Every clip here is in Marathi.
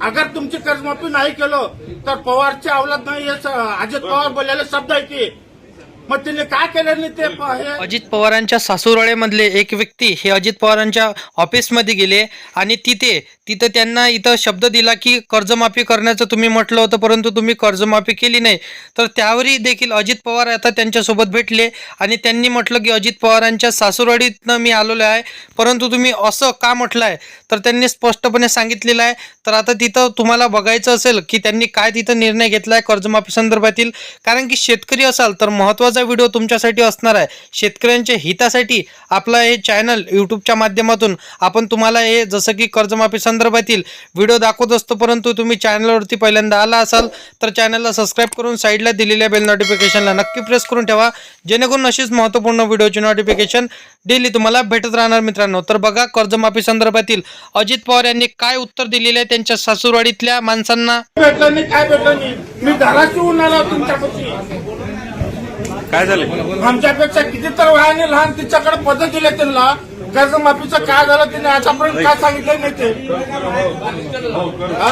अगर तुमची कर्जमाफी नाही केलं तर पवारची अवलाद नाही अजित पवार बोललेले शब्द आहे की मग त्यांनी काय केलं नाही ते प- हे? अजित पवारांच्या सासुरवाड्यामधले एक व्यक्ती हे अजित पवारांच्या ऑफिसमध्ये गेले आणि तिथे तिथं त्यांना इथं शब्द दिला की कर्जमाफी करण्याचं तुम्ही म्हटलं होतं परंतु तुम्ही कर्जमाफी केली नाही. तर त्यावरही देखील अजित पवार आता त्यांच्यासोबत भेटले आणि त्यांनी म्हटलं की अजित पवारांच्या सासुरवाडीतनं मी आलेलो आहे परंतु तुम्ही असं का म्हटलं आहे तर त्यांनी स्पष्टपणे सांगितलेलं आहे. तर आता तिथं तुम्हाला बघायचं असेल की त्यांनी काय तिथं निर्णय घेतला आहे कर्जमाफी संदर्भातील. कारण की शेतकरी असाल तर महत्त्वाचा व्हिडिओ तुमच्यासाठी असणार आहे. शेतकऱ्यांच्या हितासाठी आपला हे चॅनल यूट्यूबच्या माध्यमातून आपण तुम्हाला हे जसं की कर्जमाफी संदर्भातील व्हिडिओ दाखवत असतो परंतु तुम्ही चॅनलवरती पहिल्यांदा आला असाल तर चॅनलला सबस्क्राईब करून साईडला दिलेल्या बेल नोटिफिकेशनला नक्की प्रेस करून ठेवा. जेणेकरून अशीच महत्त्वपूर्ण व्हिडिओची नोटिफिकेशन डेली तुम्हाला भेटत राहणार मित्रांनो. तर बघा कर्जमाफी संदर्भातील अजित पवार यांनी काय उत्तर दिलेले आहे त्यांच्या सासूरवाडीतल्या माणसांना? भेटलं नाही काय भेटलं नाही? मी धाराशिवून आलो तुमच्यापाशी. काय झालं? आमच्यापेक्षा किती तर वयाने लहान तिच्याकडे पद दिले त्यांना. कर्जमाफीचं काय झालं त्यांनी आतापर्यंत काय सांगितलं नाही ते. हा?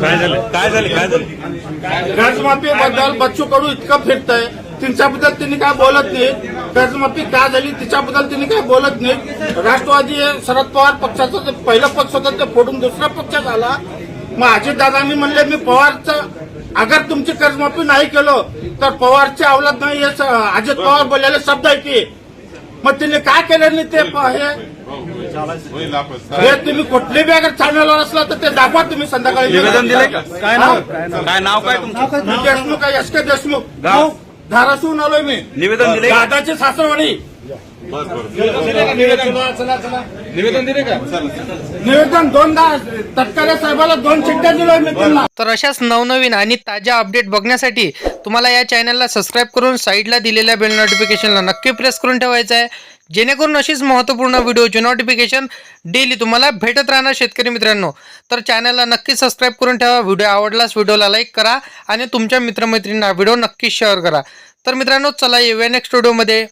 काय झालं? काय झालं? काय झालं? कर्जमाफी बद्दल बच्चू कडू इतकं फिरतंय. त्यांच्याबद्दल त्यांनी काय बोलत नाही. कर्जमाफी का झाली? तिच्याबद्दल त्यांनी काय बोलत नाही. राष्ट्रवादी हे शरद पवार पक्षाचं जे पहिलं पक्ष होतं ते फोडून दुसरा पक्ष झाला. मग अजितदादांनी म्हणले मी पवारचं अगर तुमची कर्जमाफी नाही केलं तर पवारची अवलाद नाही हे स- अजित पवार बोललेले शब्द आहे की. मग त्यांनी काय केलं नाही ते हे? हे तुम्ही कुठले बी अगर चॅनलवर असला तर ते दाखवा तुम्ही संध्याकाळी. निवेदन दिले का? काय नाव? काय नाव? काय तुमचं? देशमुख आहे एस के देशमुख? धाराशिवून आलोय मी. निवेदन दिले? दादाची सासरवाडी. निवेदन दिले का? निवेदन दोनदा तटकरे साहेबाला दोन चिठ्ठ्या दिलोय मी त्यांना. तर अशाच नवनवीन आणि ताज्या अपडेट बघण्यासाठी तुम्हाला या चॅनलला सबस्क्राईब करून साईडला दिलेल्या बेल नोटिफिकेशनला नक्की प्रेस करून ठेवायचं आहे. जेणेकरून अशीच महत्त्वपूर्ण व्हिडिओची नोटिफिकेशन डेली तुम्हाला भेटत राहणार शेतकरी मित्रांनो. तर चॅनलला नक्की सबस्क्राईब करून ठेवा. व्हिडिओ आवडलास व्हिडिओला लाईक करा आणि तुमच्या मित्रमैत्रिणींना व्हिडिओ नक्की शेअर करा. तर मित्रांनो चला येऊया नेक्स्ट व्हिडिओमध्ये